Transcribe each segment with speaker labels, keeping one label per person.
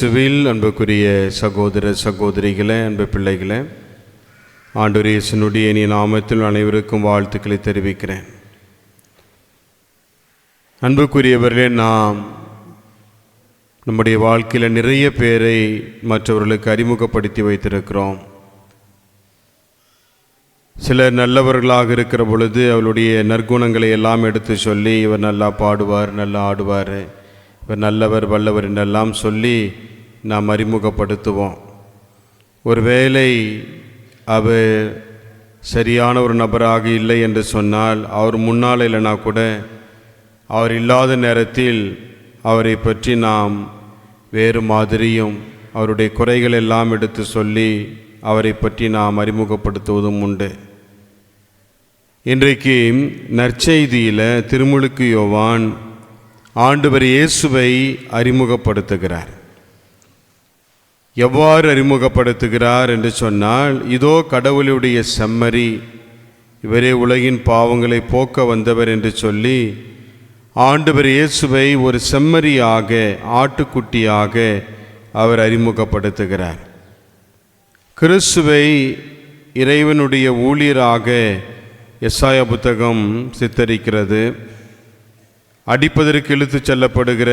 Speaker 1: Civil அன்புக்குரிய சகோதர சகோதரிகளே அன்பு பிள்ளைகளே ஆண்டவர் இயேசுனுடைய இனி நாமத்தில் அனைவருக்கும் வாழ்த்துக்களை தெரிவிக்கிறேன். அன்புக்குரியவர்களே நாம் நம்முடைய வாழ்க்கையில் நிறைய பேரை மற்றவர்களுக்கு அறிமுகப்படுத்தி வைத்திருக்கிறோம். சிலர் நல்லவர்களாக இருக்கிற பொழுது அவளுடைய நற்குணங்களை எல்லாம் எடுத்து சொல்லி இவர் நல்லா பாடுவார் நல்லா ஆடுவார் இவர் நல்லவர் வல்லவர் என்றெல்லாம் சொல்லி நாம் அறிமுகப்படுத்துவோம். ஒருவேளை அவர் சரியான ஒரு நபராக இல்லை என்று சொன்னால் அவர் முன்னால் இல்லைனா கூட அவர் இல்லாத நேரத்தில் அவரை பற்றி நாம் வேறு மாதிரியும் அவருடைய குறைகள் எல்லாம் எடுத்து சொல்லி அவரை பற்றி நாம் அறிமுகப்படுத்துவதும் உண்டு. இன்றைக்கு நற்செய்தியில் திருமுழுக்கு யோவான் ஆண்டவர் இயேசுவை அறிமுகப்படுத்துகிறார். எவ்வாறு அறிமுகப்படுத்துகிறார் என்று சொன்னால் இதோ கடவுளுடைய செம்மறி இவரே உலகின் பாவங்களை போக்க வந்தவர் என்று சொல்லி ஆண்டவர் இயேசுவை ஒரு செம்மறியாக ஆட்டுக்குட்டியாக அவர் அறிமுகப்படுத்துகிறார். கிறிஸ்துவை இறைவனுடைய ஊழியராக எஸ்ஆய புத்தகம் சித்தரிக்கிறது. அடிப்பதற்கு இழுத்துச் செல்லப்படுகிற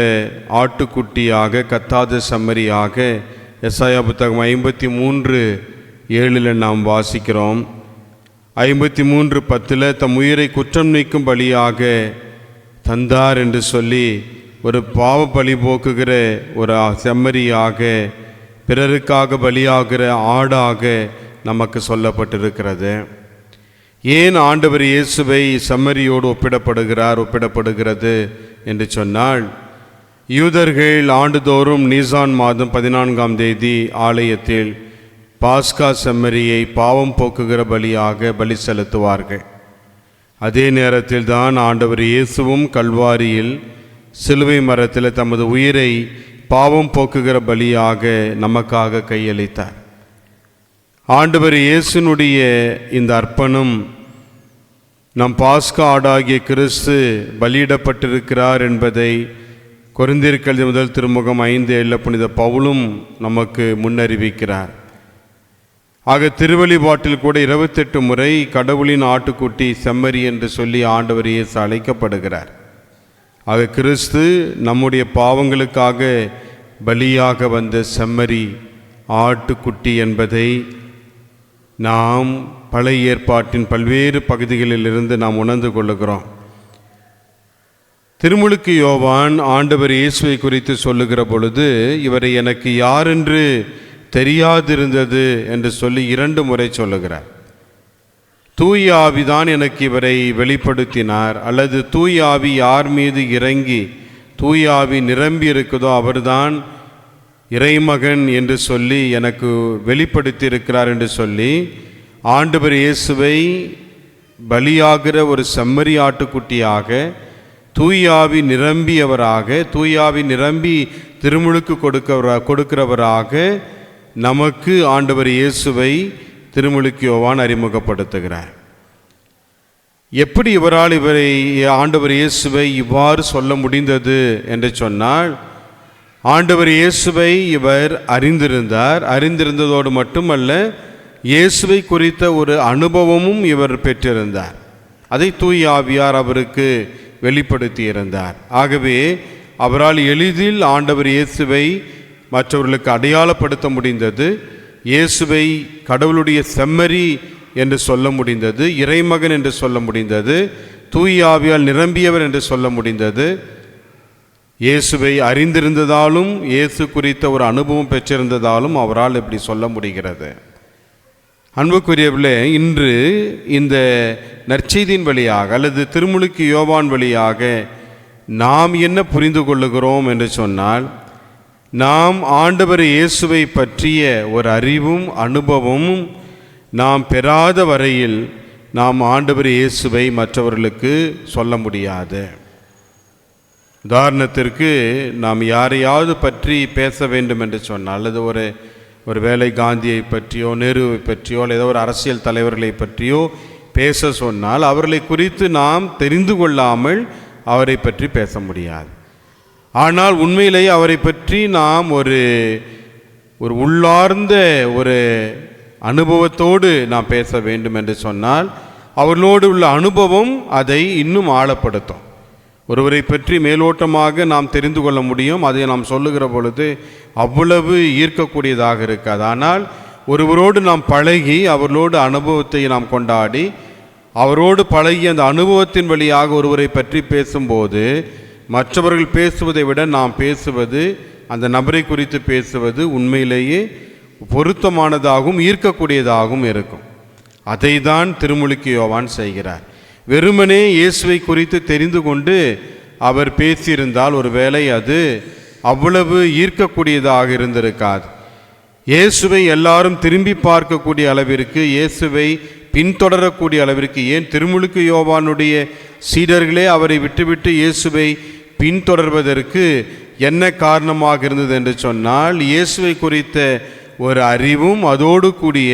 Speaker 1: ஆட்டுக்குட்டியாக கத்தாத செம்மறியாக எஸ்ஆயா புத்தகம் ஐம்பத்தி மூன்று ஏழில் நாம் வாசிக்கிறோம். ஐம்பத்தி மூன்று பத்தில் தம் உயிரை குற்றம் நீக்கும் பலியாக தந்தார் என்று சொல்லி ஒரு பாவ பலி போக்குகிற ஒரு செம்மறியாக பிறருக்காக பலியாகிற ஆடாக நமக்கு சொல்லப்பட்டிருக்கிறது. ஏன் ஆண்டவர் இயேசுவை செம்மறியோடு ஒப்பிடப்படுகிறார் ஒப்பிடப்படுகிறது என்று சொன்னால் யூதர்கள் ஆண்டுதோறும் நீசான் மாதம் பதினான்காம் தேதி ஆலயத்தில் பாஸ்கா செம்மறியை பாவம் போக்குகிற பலியாக பலி செலுத்துவார்கள். அதே நேரத்தில் தான் ஆண்டவர் இயேசுவும் கல்வாரியில் சிலுவை மரத்தில் தமது உயிரை பாவம் போக்குகிற பலியாக நமக்காக கையளித்தார். ஆண்டவர் இயேசுனுடைய இந்த அர்ப்பணம் நம் பாஸ்கா ஆடாகிய கிறிஸ்து பலியிடப்பட்டிருக்கிறார் என்பதை கொரிந்தியர்கள் முதல் திருமுகம் ஐந்து ஏழு புனித பவுலும் நமக்கு முன்னறிவிக்கிறார். ஆக திருவழிபாட்டில் கூட இருபத்தெட்டு முறை கடவுளின் ஆட்டுக்குட்டி செம்மறி என்று சொல்லி ஆண்டவர் இயேசு அழைக்கப்படுகிறார். ஆக கிறிஸ்து நம்முடைய பாவங்களுக்காக பலியாக வந்த செம்மறி ஆட்டுக்குட்டி என்பதை நாம் பழைய ஏற்பாட்டின் பல்வேறு பகுதிகளிலிருந்து நாம் உணர்ந்து கொள்ளுகிறோம். திருமுழுக்கு யோவான் ஆண்டவர் இயேசுவை குறித்து சொல்லுகிற பொழுது இவரை எனக்கு யாரென்று தெரியாதிருந்தது என்று சொல்லி இரண்டு முறை சொல்லுகிறார். தூய ஆவிதான் எனக்கு இவரை வெளிப்படுத்தினார். அல்லது தூய் ஆவி யார் மீது இறங்கி தூய் ஆவி நிரம்பி இருக்குதோ அவர்தான் இறைமகன் என்று சொல்லி எனக்கு வெளிப்படுத்தி இருக்கிறார் என்று சொல்லி ஆண்டவர் இயேசுவை பலியாகிற ஒரு செம்மறி ஆட்டுக்குட்டியாக தூயாவி நிரம்பியவராக தூயாவி நிரம்பி திருமுழுக்கு கொடுக்கவரா கொடுக்கிறவராக நமக்கு ஆண்டவர் இயேசுவை திருமுழுக்கு யோவான் அறிமுகப்படுத்துகிறார். எப்படி இவரால் இவரை ஆண்டவர் இயேசுவை இவ்வாறு சொல்ல முடிந்தது என்று சொன்னால் ஆண்டவர் இயேசுவை இவர் அறிந்திருந்தார். அறிந்திருந்ததோடு மட்டுமல்ல இயேசுவை குறித்த ஒரு அனுபவமும் இவர் பெற்றிருந்தார். அதை தூய் ஆவியார் அவருக்கு வெளிப்படுத்தியிருந்தார். ஆகவே அவரால் எளிதில் ஆண்டவர் இயேசுவை மற்றவர்களுக்கு அடையாளப்படுத்த முடிந்தது. இயேசுவை கடவுளுடைய செம்மறி என்று சொல்ல முடிந்தது. இறைமகன் என்று சொல்ல முடிந்தது. தூய் ஆவியால் நிரம்பியவர் என்று சொல்ல முடிந்தது. இயேசுவை அறிந்திருந்ததாலும் இயேசு குறித்த ஒரு அனுபவம் பெற்றிருந்ததாலும் அவரால் இப்படி சொல்ல முடிகிறது. அன்புக்குரியவர்களே இன்று இந்த நற்செய்தியின் வழியாக அல்லது திருமுழுக்கு யோவான் வழியாக நாம் என்ன புரிந்து கொள்ளுகிறோம் என்று சொன்னால் நாம் ஆண்டவர் இயேசுவை பற்றிய ஒரு அறிவும் அனுபவமும் நாம் பெறாத வரையில் நாம் ஆண்டவர் இயேசுவை மற்றவர்களுக்கு சொல்ல முடியாது. உதாரணத்திற்கு நாம் யாரையாவது பற்றி பேச வேண்டும் என்று சொன்னால் அல்லது ஒரு ஒரு வேலை காந்தியை பற்றியோ நேருவை பற்றியோ அல்லது ஏதோ ஒரு அரசியல் தலைவர்களை பற்றியோ பேச சொன்னால் அவர்களை குறித்து நாம் தெரிந்து கொள்ளாமல் அவரை பற்றி பேச முடியாது. ஆனால் உண்மையிலேயே அவரை பற்றி நாம் ஒரு ஒரு உள்ளார்ந்த ஒரு அனுபவத்தோடு நாம் பேச வேண்டும் என்று சொன்னால் அவர்களோடு உள்ள அனுபவம் அதை இன்னும் ஆழப்படுத்தும். ஒருவரை பற்றி மேலோட்டமாக நாம் தெரிந்து கொள்ள முடியும். அதை நாம் சொல்லுகிற பொழுது அவ்வளவு ஈர்க்கக்கூடியதாக இருக்காது. ஆனால் ஒருவரோடு நாம் பழகி அவர்களோடு அனுபவத்தை நாம் கொண்டாடி அவரோடு பழகி அந்த அனுபவத்தின் வழியாக ஒருவரை பற்றி பேசும்போது மற்றவர்கள் பேசுவதை விட நாம் பேசுவது அந்த நபரை குறித்து பேசுவது உண்மையிலேயே பொருத்தமானதாகவும் ஈர்க்கக்கூடியதாகவும் இருக்கும். அதை தான் திருமுழுக்கு யோவான் செய்கிறார். வெறுமனே இயேசுவை குறித்து தெரிந்து கொண்டு அவர் பேசியிருந்தால் ஒருவேளை அது அவ்வளவு ஈர்க்கக்கூடியதாக இருந்திருக்காது. இயேசுவை எல்லாரும் திரும்பி பார்க்கக்கூடிய அளவிற்கு இயேசுவை பின்தொடரக்கூடிய அளவிற்கு ஏன் திருமுழுக்கு யோவானுடைய சீடர்களே அவரை விட்டுவிட்டு இயேசுவை பின்தொடர்வதற்கு என்ன காரணமாக இருந்தது என்று சொன்னால் இயேசுவை குறித்த ஒரு அறிவும் அதோடு கூடிய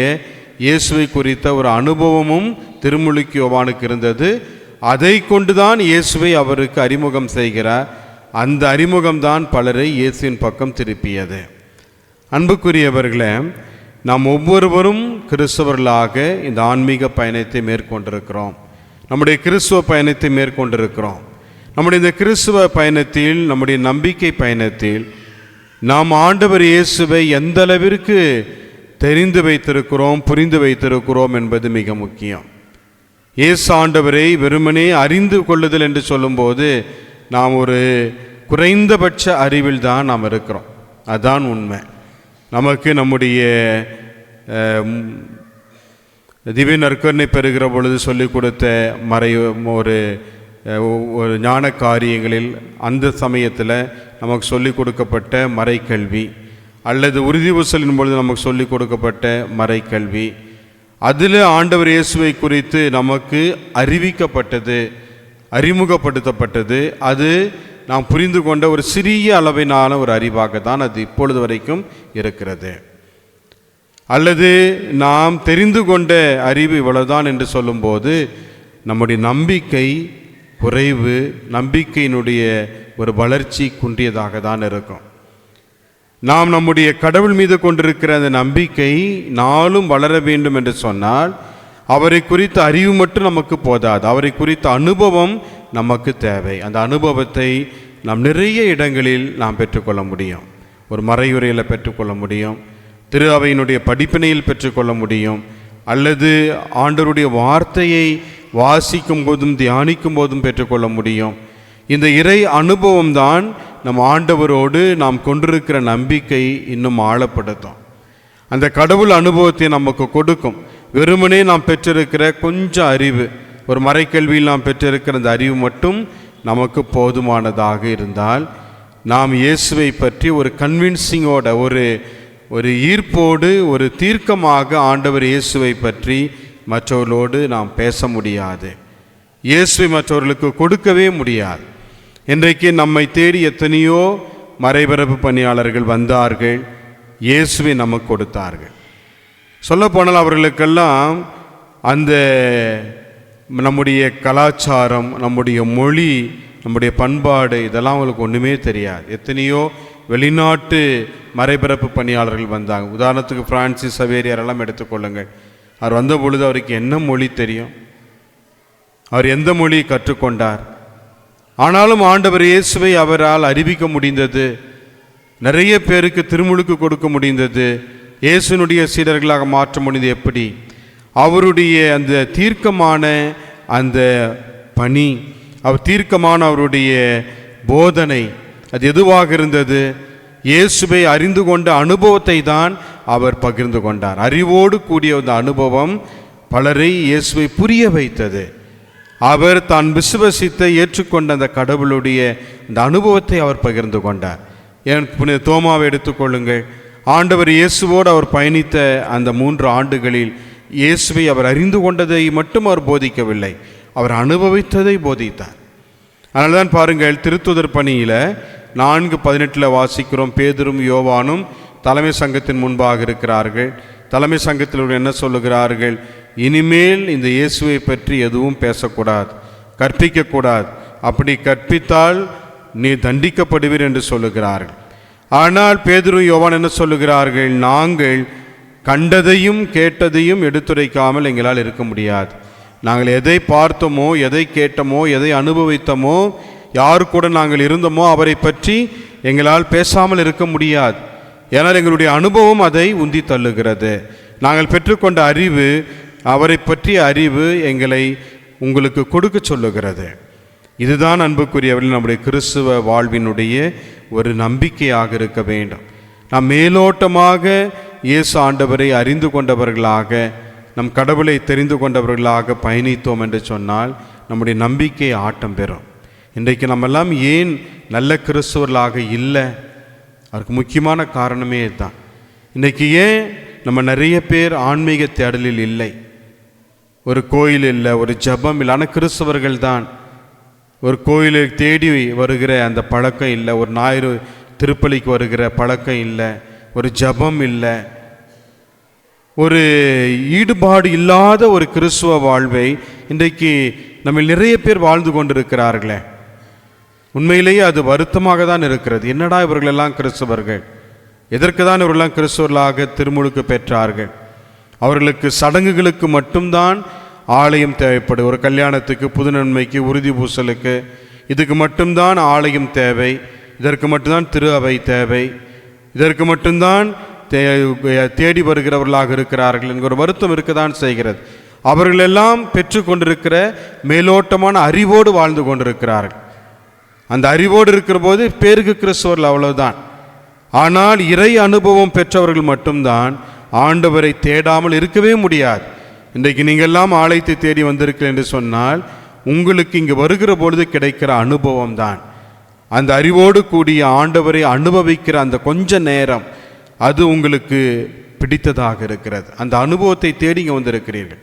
Speaker 1: இயேசுவை குறித்த ஒரு அனுபவமும் திருமுழுக்கு யோவானுக்கு இருந்தது. அதை கொண்டுதான் இயேசுவை அவருக்கு அறிமுகம் செய்கிறார். அந்த அறிமுகம்தான் பலரை இயேசுவின் பக்கம் திருப்பியது. அன்புக்குரியவர்களே நாம் ஒவ்வொருவரும் கிறிஸ்தவர்களாக இந்த ஆன்மீக பயணத்தை மேற்கொண்டிருக்கிறோம். நம்முடைய கிறிஸ்துவ பயணத்தை மேற்கொண்டிருக்கிறோம். நம்முடைய இந்த கிறிஸ்துவ பயணத்தில் நம்முடைய நம்பிக்கை பயணத்தில் நாம் ஆண்டவர் இயேசுவை எந்த அளவிற்கு தெரிந்து வைத்திருக்கிறோம் புரிந்து வைத்திருக்கிறோம் என்பது மிக முக்கியம். இயேசு ஆண்டவரை வெறுமனே அறிந்து கொள்ளுதல் என்று சொல்லும்போது நாம் ஒரு குறைந்தபட்ச அறிவில் தான் நாம் இருக்கிறோம். அதுதான் உண்மை. நமக்கு நம்முடைய திவ்ய நற்கருணை பெறுகிற பொழுது சொல்லிக் கொடுத்த மறை ஒரு ஒரு ஞான காரியங்களில் அந்த சமயத்தில் நமக்கு சொல்லிக் கொடுக்கப்பட்ட மறைக்கல்வி அல்லது உறுதி ஊசலின் பொழுது நமக்கு சொல்லிக் கொடுக்கப்பட்ட மறைக்கல்வி அதில் ஆண்டவர் இயேசுவை குறித்து நமக்கு அறிவிக்கப்பட்டது அறிமுகப்படுத்தப்பட்டது. அது நாம் புரிந்து கொண்ட ஒரு சிறிய அளவினான ஒரு அறிவாக தான் அது இப்பொழுது வரைக்கும் இருக்கிறது. அல்லது நாம் தெரிந்து கொண்ட அறிவு இவ்வளவுதான் என்று சொல்லும்போது நம்முடைய நம்பிக்கை குறைவு நம்பிக்கையினுடைய ஒரு வளர்ச்சி குன்றியதாக தான் இருக்கும். நாம் நம்முடைய கடவுள் மீது கொண்டிருக்கிற அந்த நம்பிக்கை நாளும் வளர வேண்டும் என்று சொன்னால் அவரை குறித்த அறிவு மட்டும் நமக்கு போதாது. அவரை குறித்த அனுபவம் நமக்கு தேவை. அந்த அனுபவத்தை நாம் நிறைய இடங்களில் நாம் பெற்றுக்கொள்ள முடியும். ஒரு மறையுறையில் பெற்றுக்கொள்ள முடியும். திரு அவையினுடைய படிப்பினையில் பெற்றுக்கொள்ள முடியும். அல்லது ஆண்டவருடைய வார்த்தையை வாசிக்கும் போதும் தியானிக்கும் போதும் பெற்றுக்கொள்ள முடியும். இந்த இறை அனுபவம் தான் நம் ஆண்டவரோடு நாம் கொண்டிருக்கிற நம்பிக்கை இன்னும் ஆழப்படுத்தும். அந்த கடவுள் அனுபவத்தை நமக்கு கொடுக்கும். வெறுமனே நாம் பெற்றிருக்கிற கொஞ்சம் அறிவு ஒரு மறைக்கல்வியில் நாம் பெற்றிருக்கிற அந்த அறிவு மட்டும் நமக்கு போதுமானதாக இருந்தால் நாம் இயேசுவை பற்றி ஒரு கன்வின்சிங்கோட ஒரு ஒரு ஈர்ப்போடு ஒரு தீர்க்கமாக ஆண்டவர் இயேசுவை பற்றி மற்றவர்களோடு நாம் பேச முடியாது. இயேசுவை மற்றவர்களுக்கு கொடுக்கவே முடியாது. இன்றைக்கு நம்மை தேடி எத்தனையோ மறைபரப்பு பணியாளர்கள் வந்தார்கள். இயேசுவை நமக்கு கொடுத்தார்கள். சொல்லப்போனால் அவர்களுக்கெல்லாம் அந்த நம்முடைய கலாச்சாரம் நம்முடைய மொழி நம்முடைய பண்பாடு இதெல்லாம் அவங்களுக்கு ஒன்றுமே தெரியாது. எத்தனையோ வெளிநாட்டு மறைபரப்பு பணியாளர்கள் வந்தாங்க. உதாரணத்துக்கு பிரான்சிஸ் சவேரியாரெல்லாம் எடுத்துக்கொள்ளுங்கள் அவர் வந்த பொழுது அவருக்கு என்ன மொழி தெரியும்? அவர் எந்த மொழியை கற்றுக்கொண்டார்? ஆனாலும் ஆண்டவர் இயேசுவை அவரால் அறிவிக்க முடிந்தது. நிறைய பேருக்கு திருமுழுக்கு கொடுக்க முடிந்தது. இயேசுனுடைய சீடர்களாக மாற்ற முடிந்தது எப்படி? அவருடைய அந்த தீர்க்கமான அந்த பணி அவர் தீர்க்கமான அவருடைய போதனை அது எதுவாக இருந்தது? இயேசுவை அறிந்து கொண்ட அனுபவத்தை தான் அவர் பகிர்ந்து கொண்டார். அறிவோடு கூடிய அந்த அனுபவம் பலரை இயேசுவை புரிய வைத்தது. அவர் தான் விசுவசித்த ஏற்றுக்கொண்ட அந்த கடவுளுடைய அந்த அனுபவத்தை அவர் பகிர்ந்து கொண்டார். என் புனித தோமாவை எடுத்துக்கொள்ளுங்கள் ஆண்டவர் இயேசுவோடு அவர் பயணித்த அந்த மூன்று ஆண்டுகளில் இயேசுவை அவர் அறிந்து கொண்டதை மட்டும் அவர் போதிக்கவில்லை. அவர் அனுபவித்ததை போதித்தார். அதனால தான் பாருங்கள் திருத்துதர் பணியில் நான்கு பதினெட்டில் வாசிக்கிறோம். பேதரும் யோவானும் தலைமை சங்கத்தின் முன்பாக இருக்கிறார்கள். தலைமை சங்கத்தில் என்ன சொல்லுகிறார்கள்? இனிமேல் இந்த இயேசுவை பற்றி எதுவும் பேசக்கூடாது கற்பிக்கக்கூடாது. அப்படி கற்பித்தால் நீ தண்டிக்கப்படுவீர் என்று சொல்லுகிறார்கள். ஆனால் பேதுரு யோவான் என்ன சொல்லுகிறார்கள்? நாங்கள் கண்டதையும் கேட்டதையும் எடுத்துரைக்காமல் எங்களால் இருக்க முடியாது. நாங்கள் எதை பார்த்தோமோ எதை கேட்டோமோ எதை அனுபவித்தோமோ யார் கூட நாங்கள் இருந்தோமோ அவரை பற்றி எங்களால் பேசாமல் இருக்க முடியாது. ஏன்னால் எங்களுடைய அனுபவம் அதை உந்தி தள்ளுகிறது. நாங்கள் பெற்றுக்கொண்ட அறிவு அவரை பற்றிய அறிவு எங்களை உங்களுக்கு கொடுக்க சொல்லுகிறது. இதுதான் அன்புக்குரியவர்கள் நம்முடைய கிறிஸ்துவ வாழ்வினுடைய ஒரு நம்பிக்கையாக இருக்க வேண்டும். நாம் மேலோட்டமாக இயேசு ஆண்டவரை அறிந்து கொண்டவர்களாக நம் கடவுளை தெரிந்து கொண்டவர்களாக பயணித்தோம் என்று சொன்னால் நம்முடைய நம்பிக்கை ஆட்டம் பெறும். இன்றைக்கு நம்மெல்லாம் ஏன் நல்ல கிறிஸ்துவர்களாக இல்லை? அதுக்கு முக்கியமான காரணமே தான் இன்றைக்கி ஏன் நம்ம நிறைய பேர் ஆன்மீக தேடலில் இல்லை? ஒரு கோயில் இல்லை ஒரு ஜெபம் இல்லை. ஆனால் கிறிஸ்தவர்கள் தான். ஒரு கோயிலை தேடி வருகிற அந்த பழக்கம் இல்லை. ஒரு ஞாயிறு திருப்பலிக்கு வருகிற பழக்கம் இல்லை. ஒரு ஜெபம் இல்லை. ஒரு ஈடுபாடு இல்லாத ஒரு கிறிஸ்துவ வாழ்வை இன்றைக்கு நம்ம நிறைய பேர் வாழ்ந்து கொண்டிருக்கிறார்களே. உண்மையிலேயே அது வருத்தமாக தான் இருக்கிறது. என்னடா இவர்களெல்லாம் கிறிஸ்தவர்கள்? எதற்கு தான் இவர்களெல்லாம் கிறிஸ்தவர்களாக திருமுழுக்கு பெற்றார்கள்? அவர்களுக்கு சடங்குகளுக்கு மட்டும்தான் ஆலயம் தேவைப்படும். ஒரு கல்யாணத்துக்கு புது நன்மைக்கு உறுதி பூசலுக்கு இதுக்கு மட்டும்தான் ஆலயம் தேவை. இதற்கு மட்டும்தான் திரு அவை தேவை. இதற்கு மட்டும்தான் தே- தேடி வருகிறவர்களாக இருக்கிறார்கள் என்கிற ஒரு வருத்தம் இருக்கத்தான் செய்கிறது. அவர்களெல்லாம் பெற்றுக்கொண்டிருக்கிற மேலோட்டமான அறிவோடு வாழ்ந்து கொண்டிருக்கிறார்கள். அந்த அறிவோடு இருக்கிற போது பேருக்கு கிறிஸ்துவர்கள் அவ்வளவுதான். ஆனால் இறை அனுபவம் பெற்றவர்கள் மட்டும்தான் ஆண்டவரை தேடாமல் இருக்கவே முடியாது. இன்றைக்கு நீங்கள்லாம் ஆலயத்தை தேடி வந்திருக்கிறேன் என்று சொன்னால் உங்களுக்கு இங்கு வருகிற பொழுது கிடைக்கிற அனுபவம் தான். அந்த அறிவோடு கூடிய ஆண்டவரை அனுபவிக்கிற அந்த கொஞ்ச நேரம் அது உங்களுக்கு பிடித்ததாக இருக்கிறது. அந்த அனுபவத்தை தேடி இங்கே வந்திருக்கிறீர்கள்.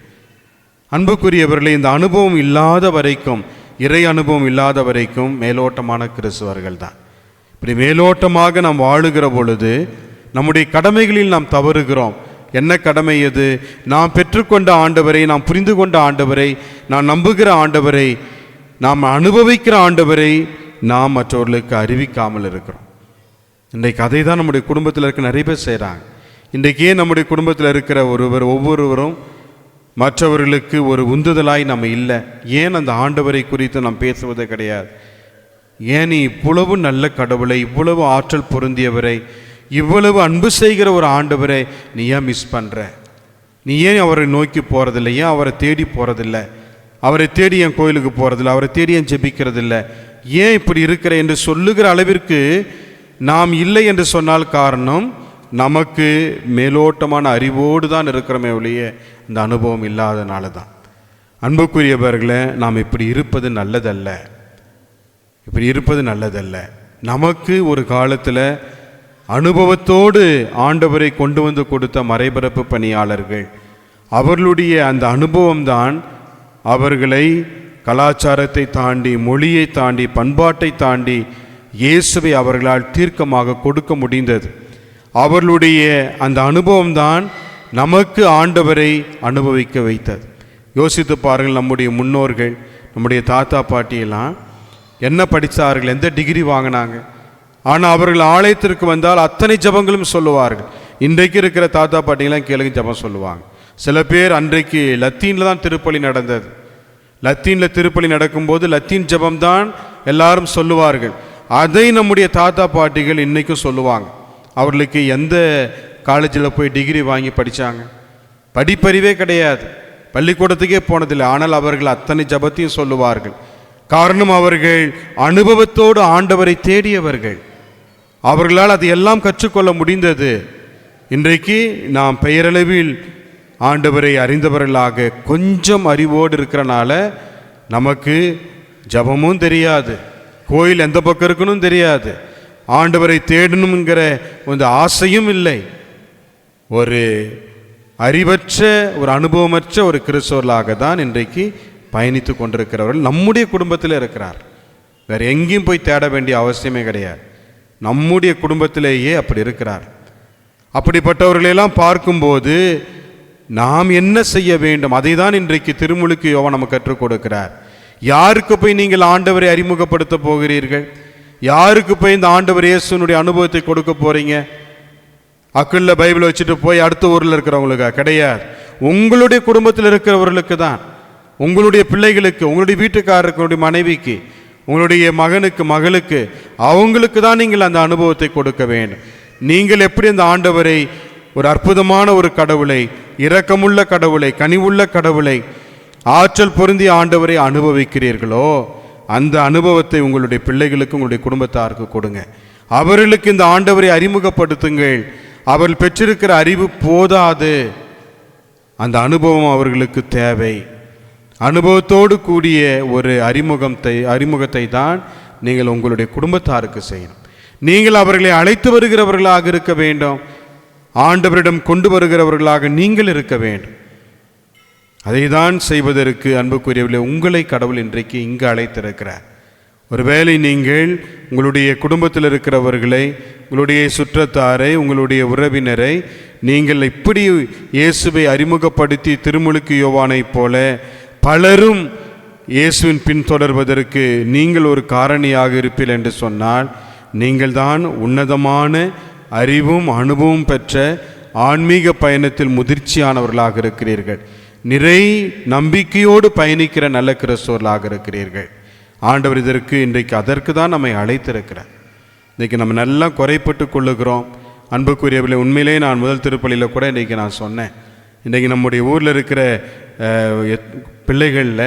Speaker 1: அன்புக்குரியவர்களே இந்த அனுபவம் இல்லாத வரைக்கும் இறை அனுபவம் இல்லாத வரைக்கும் மேலோட்டமான கிறிஸ்துவர்கள் தான். இப்படி மேலோட்டமாக நாம் வாழுகிற பொழுது நம்முடைய கடமைகளில் நாம் தவறுகிறோம். என்ன கடமை எது? நாம் பெற்றுக்கொண்ட ஆண்டவரை நாம் புரிந்து கொண்ட ஆண்டவரை நாம் நம்புகிற ஆண்டவரை நாம் அனுபவிக்கிற ஆண்டவரை நாம் மற்றவர்களுக்கு அறிவிக்காமல் இருக்கிறோம். இன்றைக்கு அதை தான் நம்முடைய குடும்பத்தில் இருக்க நிறைய பேர் செய்கிறாங்க இன்றைக்கு ஏன் நம்முடைய குடும்பத்தில் இருக்கிற ஒருவர் ஒவ்வொருவரும் மற்றவர்களுக்கு ஒரு உந்துதலாய் நம்ம இல்லை. ஏன் அந்த ஆண்டவரை குறித்து நாம் பேசுவது கிடையாது. ஏன் நீ இவ்வளவு நல்ல கடவுளை இவ்வளவு ஆற்றல் பொருந்தியவரை இவ்வளவு அன்பு செய்கிற ஒரு ஆண்டவரை நீ ஏன் மிஸ் பண்ணுற நீ ஏன் அவரை நோக்கி போகிறதில்ல ஏன் அவரை தேடி போகிறதில்ல அவரை தேடி என் கோயிலுக்கு போகிறதில்ல அவரை தேடி என் ஜெபிக்கிறதில்ல? ஏன் இப்படி இருக்கிற என்று சொல்லுகிற அளவிற்கு நாம் இல்லை என்று சொன்னால் காரணம் நமக்கு மேலோட்டமான அறிவோடு தான் இருக்கிறோமே ஒழிய இந்த அனுபவம் இல்லாதனால தான் அன்புக்குரியவர்களை நாம் இப்படி இருப்பது நல்லதல்ல. இப்படி இருப்பது நல்லதல்ல. நமக்கு ஒரு காலத்தில் அனுபவத்தோடு ஆண்டவரை கொண்டு வந்து கொடுத்த மறைபரப்பு பணியாளர்கள். அவர்களுடைய அந்த அனுபவம்தான் அவர்களை கலாச்சாரத்தை தாண்டி மொழியை தாண்டி பண்பாட்டை தாண்டி இயேசுவை அவர்களால் தீர்க்கமாக கொடுக்க முடிந்தது. அவர்களுடைய அந்த அனுபவம்தான் நமக்கு ஆண்டவரை அனுபவிக்க வைத்தது. யோசித்து பாருங்கள் நம்முடைய முன்னோர்கள் நம்முடைய தாத்தா பாட்டியெல்லாம் என்ன படித்தார்கள் எந்த டிகிரி வாங்கினாங்க? ஆனால் அவர்கள் ஆலயத்திற்கு வந்தால் அத்தனை ஜபங்களும் சொல்லுவார்கள். இன்றைக்கு இருக்கிற தாத்தா பாட்டிங்களாம் கேளுங்க ஜபம் சொல்லுவாங்க. சில பேர் அன்றைக்கு லத்தீனில் தான் திருப்பலி நடந்தது. லத்தீனில் திருப்பலி நடக்கும்போது லத்தீன் ஜபம்தான் எல்லாரும் சொல்லுவார்கள். அதை நம்முடைய தாத்தா பாட்டிகள் இன்றைக்கும் சொல்லுவாங்க. அவர்களுக்கு எந்த காலேஜில் போய் டிகிரி வாங்கி படித்தாங்க படிப்பறிவே கிடையாது. பள்ளிக்கூடத்துக்கே போனதில்லை. ஆனால் அவர்கள் அத்தனை ஜபத்தையும் சொல்லுவார்கள். காரணம் அவர்கள் அனுபவத்தோடு ஆண்டவரை தேடியவர்கள். அவர்களால் அது எல்லாம் கற்றுக்கொள்ள முடிந்தது. இன்றைக்கு நாம் பெயரளவில் ஆண்டவரை அறிந்தவர்களாக கொஞ்சம் அறிவோடு இருக்கிறனால நமக்கு ஜபமும் தெரியாது கோயில் எந்த பக்கம் இருக்கணும் தெரியாது ஆண்டவரை தேடணுங்கிற அந்த ஆசையும் இல்லை. ஒரு அறிவற்ற ஒரு அனுபவமற்ற ஒரு கிறிஸ்தவர்களாக தான் இன்றைக்கு பயணித்து கொண்டிருக்கிறவர்கள் நம்முடைய குடும்பத்தில் இருக்கிறார். வேறு எங்கேயும் போய் தேட வேண்டிய அவசியமே கிடையாது. நம்முடைய குடும்பத்திலேயே அப்படி இருக்கிறார். அப்படிப்பட்டவர்களெல்லாம் பார்க்கும்போது நாம் என்ன செய்ய வேண்டும்? அதை தான் இன்றைக்கு திருமுழுக்கு யோவா நம்ம கற்றுக் கொடுக்கிறார். யாருக்கு போய் நீங்கள் ஆண்டவரை அறிமுகப்படுத்த போகிறீர்கள்? யாருக்கு போய் இந்த ஆண்டவர் இயேசுனுடைய அனுபவத்தை கொடுக்க போகிறீங்க அக்குள்ள பைபிள் வச்சுட்டு போய் அடுத்த ஊரில் இருக்கிறவங்களுக்கா கிடையாது. உங்களுடைய குடும்பத்தில் இருக்கிறவர்களுக்கு தான். உங்களுடைய பிள்ளைகளுக்கு உங்களுடைய வீட்டுக்காரருக்கு மனைவிக்கு. உங்களுடைய மகனுக்கு மகளுக்கு அவங்களுக்கு தான் நீங்கள் அந்த அனுபவத்தை கொடுக்க வேண்டும். நீங்கள் எப்படி அந்த ஆண்டவரை ஒரு அற்புதமான ஒரு கடவுளை இரக்கமுள்ள கடவுளை கனிவுள்ள கடவுளை ஆற்றல் பொருந்திய ஆண்டவரை அனுபவிக்கிறீர்களோ அந்த அனுபவத்தை உங்களுடைய பிள்ளைகளுக்கு உங்களுடைய குடும்பத்தாருக்கு கொடுங்க. அவர்களுக்கு இந்த ஆண்டவரை அறிமுகப்படுத்துங்கள். அவர்கள் பெற்றிருக்கிற அறிவு போதாது. அந்த அனுபவம் அவர்களுக்கு தேவை. அனுபவத்தோடு கூடிய ஒரு அறிமுகத்தை அறிமுகத்தை தான் நீங்கள் உங்களுடைய குடும்பத்தாருக்கு செய்யணும். நீங்கள் அவர்களை அழைத்து வருகிறவர்களாக இருக்க வேண்டும். ஆண்டவரிடம் கொண்டு வருகிறவர்களாக நீங்கள் இருக்க வேண்டும். அதை தான் செய்வதற்கு அன்புக்குரியவர்களே உங்களை கடவுள் இன்றைக்கு இங்கு அழைத்திருக்கிறார். ஒருவேளை நீங்கள் உங்களுடைய குடும்பத்தில் இருக்கிறவர்களை உங்களுடைய சுற்றத்தாரை உங்களுடைய உறவினரை நீங்கள் இப்படி இயேசுவை அறிமுகப்படுத்தி திருமுழுக்கு யோவானைப் போல பலரும் இயேசுவின் பின்தொடர்வதற்கு நீங்கள் ஒரு காரணியாக இருப்பீர்கள் என்று சொன்னால் நீங்கள்தான் உன்னதமான அறிவும் அனுபவம் பெற்ற ஆன்மீக பயணத்தில் முதிர்ச்சியானவர்களாக இருக்கிறீர்கள். நிறை நம்பிக்கையோடு பயணிக்கிற நல்ல கிறிஸ்தவர்களாக இருக்கிறீர்கள். ஆண்டவர் இதற்கு இன்றைக்கு அதற்கு தான் நம்மை அழைத்திருக்கிறார். இன்றைக்கி நம்ம நல்லா குறைப்பட்டு கொள்ளுகிறோம். அன்புக்குரியவர்களே உண்மையிலே நான் முதல் திருப்பலியில் கூட இன்றைக்கி நான் சொன்னேன். இன்றைக்கி நம்முடைய ஊரில் இருக்கிற எத்- பிள்ளைகளில்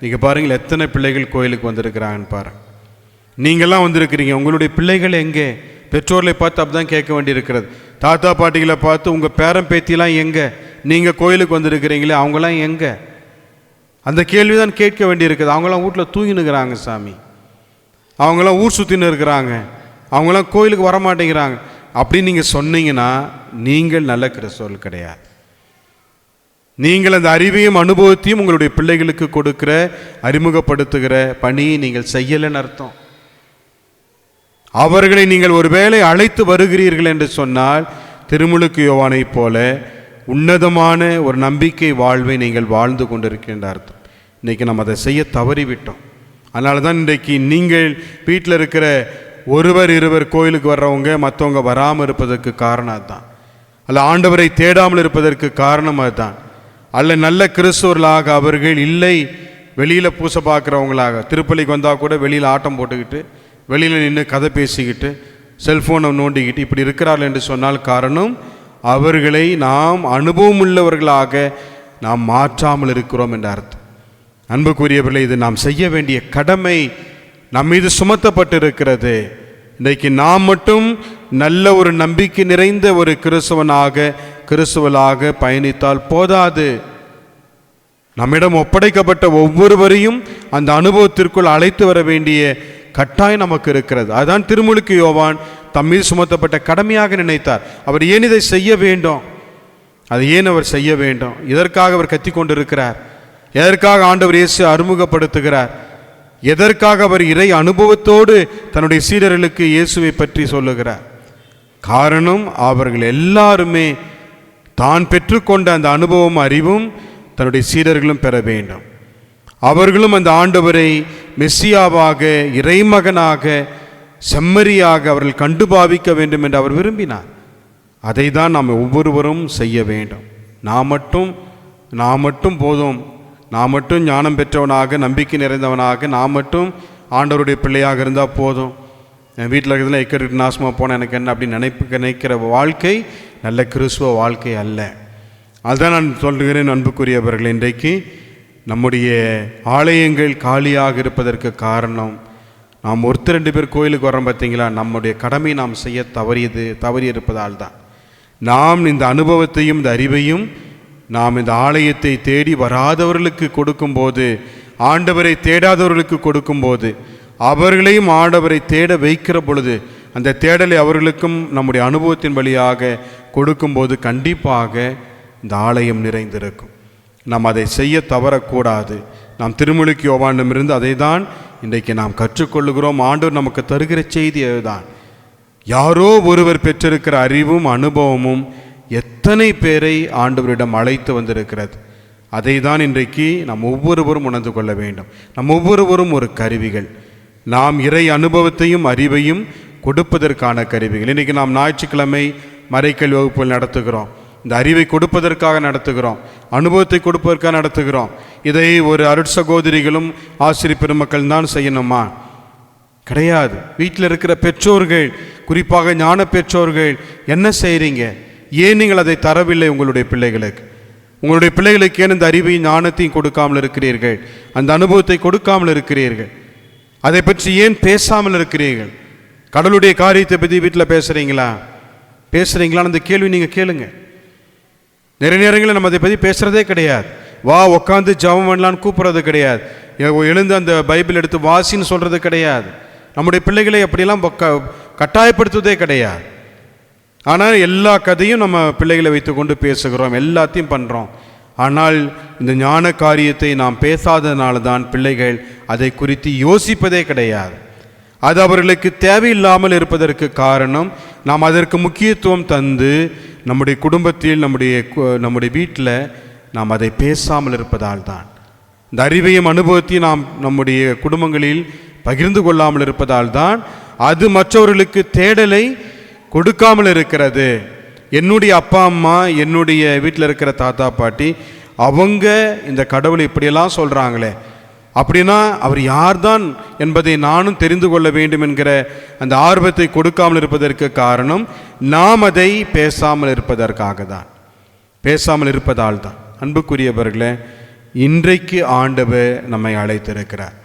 Speaker 1: நீங்கள் பாருங்கள் எத்தனை பிள்ளைகள் கோயிலுக்கு வந்திருக்கிறாங்கன்னு பாருங்கள் நீங்கள்லாம் வந்திருக்கிறீங்க. உங்களுடைய பிள்ளைகள் எங்கே? பெற்றோர்களை பார்த்து அப்படி தான் கேட்க வேண்டியிருக்கிறது. தாத்தா பாட்டிகளை பார்த்து உங்கள் பேரன் பேத்திலாம் எங்கே? நீங்கள் கோயிலுக்கு வந்திருக்கிறீங்களே அவங்களாம் எங்கே? அந்த கேள்வி தான் கேட்க வேண்டியிருக்குது. அவங்களாம் வீட்டில் தூங்கினுக்கிறாங்க சாமி. அவங்களாம் ஊர் சுற்றின்னு இருக்கிறாங்க. அவங்களாம் கோயிலுக்கு வர மாட்டேங்கிறாங்க அப்படின்னு நீங்கள் சொன்னீங்கன்னா நீங்கள் நல்ல கிறிஸ்தவர்கள் கிடையாது. நீங்கள் அந்த அறிவையும் அனுபவத்தையும் உங்களுடைய பிள்ளைகளுக்கு கொடுக்கிற அறிமுகப்படுத்துகிற பணியை நீங்கள் செய்யலைன்னு அர்த்தம். அவர்களை நீங்கள் ஒருவேளை அழைத்து வருகிறீர்கள் என்று சொன்னால் திருமுழுக்கு யோவானைப் போல உன்னதமான ஒரு நம்பிக்கை வாழ்வை நீங்கள் வாழ்ந்து கொண்டிருக்கின்ற அர்த்தம். இன்றைக்கி நம்ம அதை செய்ய தவறிவிட்டோம். அதனால தான் இன்றைக்கு நீங்கள் வீட்டில் இருக்கிற ஒருவர் இருவர் கோயிலுக்கு வர்றவங்க மற்றவங்க வராமல் இருப்பதற்கு காரணம் அதுதான். அல்ல ஆண்டவரை தேடாமல் இருப்பதற்கு காரணம் அதுதான். அல்ல நல்ல கிறிஸ்துவர்களாக அவர்கள் இல்லை வெளியில் பூச பார்க்குறவங்களாக. திருப்பலிக்கு வந்தால் கூட வெளியில் ஆட்டம் போட்டுக்கிட்டு வெளியில் நின்று கதை பேசிக்கிட்டு செல்ஃபோனை நோண்டிக்கிட்டு இப்படி இருக்கிறார்கள் என்று சொன்னால் காரணம் அவர்களை நாம் அனுபவம் உள்ளவர்களாக நாம் மாற்றாமல் இருக்கிறோம் என்ற அர்த்தம். அன்புக்குரியவர்களை இது நாம் செய்ய வேண்டிய கடமை நம் மீது சுமத்தப்பட்டிருக்கிறது. இன்றைக்கு நாம் மட்டும் நல்ல ஒரு நம்பிக்கை நிறைந்த ஒரு கிறிஸ்தவனாக கிறிஸ்துவலாக பயணித்தால் போதாது. நம்மிடம் ஒப்படைக்கப்பட்ட ஒவ்வொருவரையும் அந்த அனுபவத்திற்குள் அழைத்து வர வேண்டிய கட்டாயம் நமக்கு இருக்கிறது. அதுதான் திருமுழுக்கு யோவான் தம் மீது சுமத்தப்பட்ட கடமையாக நினைத்தார். அவர் ஏன் இதை செய்ய வேண்டும்? அதை ஏன் அவர் செய்ய வேண்டும்? இதற்காக அவர் கத்தி கொண்டிருக்கிறார் எதற்காக ஆண்டவர் இயேசு அறிமுகப்படுத்துகிறார்? எதற்காக அவர் இறை அனுபவத்தோடு தன்னுடைய சீடர்களுக்கு இயேசுவை பற்றி சொல்லுகிறார்? காரணம் அவர்கள் எல்லாருமே தான் பெற்றுக்கொண்ட அந்த அனுபவம் அறிவும் தன்னுடைய சீடர்களும் பெற வேண்டும். அவர்களும் அந்த ஆண்டவரை மெஸ்ஸியாவாக இறைமகனாக செம்மறியாக அவர்கள் கண்டு பாவிக்க வேண்டும் என்று அவர் விரும்பினார். அதை தான் நாம் ஒவ்வொருவரும் செய்ய வேண்டும். நான் மட்டும் நான் மட்டும் போதும். நான் மட்டும் ஞானம் பெற்றவனாக நம்பிக்கை நிறைந்தவனாக நான் மட்டும் ஆண்டவருடைய பிள்ளையாக இருந்தால் போதும். என் வீட்டில் இருக்கிறதுல எக்கடிட்டு நாசமாக போனால் எனக்கு என்ன அப்படின்னு நினைப்பு நினைக்கிற வாழ்க்கை நல்ல கிறிஸ்துவ வாழ்க்கை அல்ல. அதுதான் நான் சொல்லுகிறேன் அன்புக்குரியவர்கள் இன்றைக்கு நம்முடைய ஆலயங்கள் காலியாக இருப்பதற்கு காரணம் நாம் ஒருத்தர் ரெண்டு பேர் கோயிலுக்கு வரோம் பார்த்தீங்களா நம்முடைய கடமை நாம் செய்ய தவறியது தவறி இருப்பதால் தான். நாம் இந்த அனுபவத்தையும் இந்த அறிவையும் நாம் இந்த ஆலயத்தை தேடி வராதவர்களுக்கு கொடுக்கும்போது ஆண்டவரை தேடாதவர்களுக்கு கொடுக்கும்போது அவர்களையும் ஆண்டவரை தேட வைக்கிற பொழுது அந்த தேடலை அவர்களுக்கும் நம்முடைய அனுபவத்தின் வழியாக கொடுக்கும்போது கண்டிப்பாக இந்த ஆலயம் நிறைந்திருக்கும். நாம் அதை செய்ய தவறக்கூடாது. நாம் திருமொழிக்கு யோவானிடமிருந்து அதை தான் இன்றைக்கு நாம் கற்றுக்கொள்ளுகிறோம். ஆண்டவர் நமக்கு தருகிற செய்தி அதுதான். யாரோ ஒருவர் பெற்றிருக்கிற அறிவும் அனுபவமும் எத்தனை பேரை ஆண்டவரிடம் அழைத்து வந்திருக்கிறது? அதை தான் இன்றைக்கு நாம் ஒவ்வொருவரும் உணர்ந்து கொள்ள வேண்டும். நம் ஒவ்வொருவரும் ஒரு கருவிகள். நாம் இறை அனுபவத்தையும் அறிவையும் கொடுப்பதற்கான கருவிகள். இன்றைக்கி நாம் ஞாயிற்றுக்கிழமை மறைக்கல் வகுப்புகள் நடத்துகிறோம். இந்த அறிவை கொடுப்பதற்காக நடத்துகிறோம். அனுபவத்தை கொடுப்பதற்காக நடத்துகிறோம். இதை ஒரு அருட்சகோதரிகளும் ஆசிரியர் பெருமக்கள் தான் செய்யணுமா? கிடையாது. வீட்டில் இருக்கிற பெற்றோர்கள் குறிப்பாக ஞான பெற்றோர்கள் என்ன செய்கிறீங்க ஏன் நீங்கள் அதை தரவில்லை உங்களுடைய பிள்ளைகளுக்கு? உங்களுடைய பிள்ளைகளுக்கு ஏன் இந்த அறிவையும் ஞானத்தையும் கொடுக்காமல் இருக்கிறீர்கள்? அந்த அனுபவத்தை கொடுக்காமல் இருக்கிறீர்கள்? அதை பற்றி ஏன் பேசாமல் இருக்கிறீர்கள்? கடவுளுடைய காரியத்தை பற்றி வீட்டில் பேசுகிறீங்களா பேசுகிறீங்களான்னு அந்த கேள்வி நீங்கள் கேளுங்க. நிறைய நேரங்களில் நம்ம அதை பற்றி பேசுகிறதே கிடையாது. வா உட்காந்து ஜெபம் பண்ணலான்னு கூப்பிட்றது கிடையாது. எழுந்து அந்த பைபிள் எடுத்து வாசின்னு சொல்கிறது கிடையாது. நம்முடைய பிள்ளைகளை அப்படியெல்லாம் கட்டாயப்படுத்துவதே கிடையாது. ஆனால் எல்லா கதையும் நம்ம பிள்ளைகளை வைத்துக்கொண்டு பேசுகிறோம் எல்லாத்தையும் பண்ணுறோம் ஆனால் இந்த ஞான காரியத்தை நாம் பேசாததுனால தான் பிள்ளைகள் அதை குறித்து யோசிப்பதே கிடையாது. அது அவர்களுக்கு தேவையில்லாமல் இருப்பதற்கு காரணம் நாம் அதற்கு முக்கியத்துவம் தந்து நம்முடைய குடும்பத்தில் நம்முடைய கு- நம்முடைய வீட்டில் நாம் அதை பேசாமல் இருப்பதால் தான் இந்த அறிவையும் அனுபவத்தையும் நாம் நம்முடைய குடும்பங்களில் பகிர்ந்து கொள்ளாமல் இருப்பதால் தான் அது மற்றவர்களுக்கு தேடலை கொடுக்காமல் இருக்கிறது. என்னுடைய அப்பா அம்மா என்னுடைய வீட்டில் இருக்கிற தாத்தா பாட்டி அவங்க இந்த கடவுளை இப்படியெல்லாம் சொல்கிறாங்களே அப்படின்னா அவர் யார்தான் என்பதை நானும் தெரிந்து கொள்ள வேண்டும் என்கிற அந்த ஆர்வத்தை கொடுக்காமல் இருப்பதற்கு காரணம் நாம் அதை பேசாமல் இருப்பதற்காக தான். பேசாமல் இருப்பதால் தான். அன்புக்குரியவர்களே இன்றைக்கு ஆண்டவர் நம்மை அழைத்திருக்கிறார்.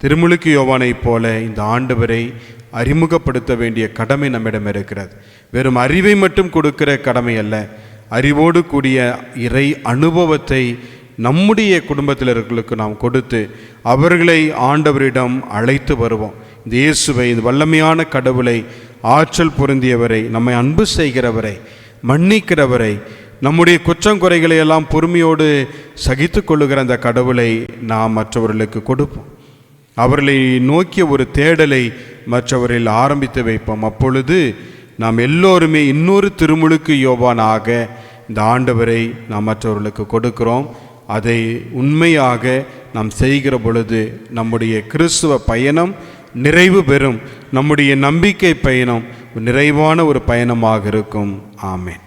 Speaker 1: திருமுழுக்கு யோவானைப் போல இந்த ஆண்டவரை அறிமுகப்படுத்த வேண்டிய கடமை நம்மிடம் இருக்கிறது. வெறும் அறிவை மட்டும் கொடுக்கிற கடமை அல்ல. அறிவோடு கூடிய இறை அனுபவத்தை நம்முடைய குடும்பத்தினர்களுக்கு நாம் கொடுத்து அவர்களை ஆண்டவரிடம் அழைத்து வருவோம். இந்த இயேசுவை இந்த வல்லமையான கடவுளை ஆற்றல் பொருந்தியவரை நம்மை அன்பு செய்கிறவரை மன்னிக்கிறவரை நம்முடைய குற்றம் குறைகளை எல்லாம் பொறுமையோடு சகித்து கொள்ளுகிற அந்த கடவுளை நாம் மற்றவர்களுக்கு கொடுப்போம். அவர்களை நோக்கிய ஒரு தேடலை மற்றவரில் ஆரம்பித்து வைப்போம். அப்பொழுது நாம் எல்லோருமே இன்னொரு திருமுழுக்கு யோவானாக இந்த ஆண்டவரை நாம் மற்றவர்களுக்கு கொடுக்கிறோம். அதை உண்மையாக நாம் செய்கிற பொழுது நம்முடைய கிறிஸ்துவ பயணம் நிறைவு பெறும். நம்முடைய நம்பிக்கை பயணம் நிறைவான ஒரு பயணமாக இருக்கும். ஆமேன்.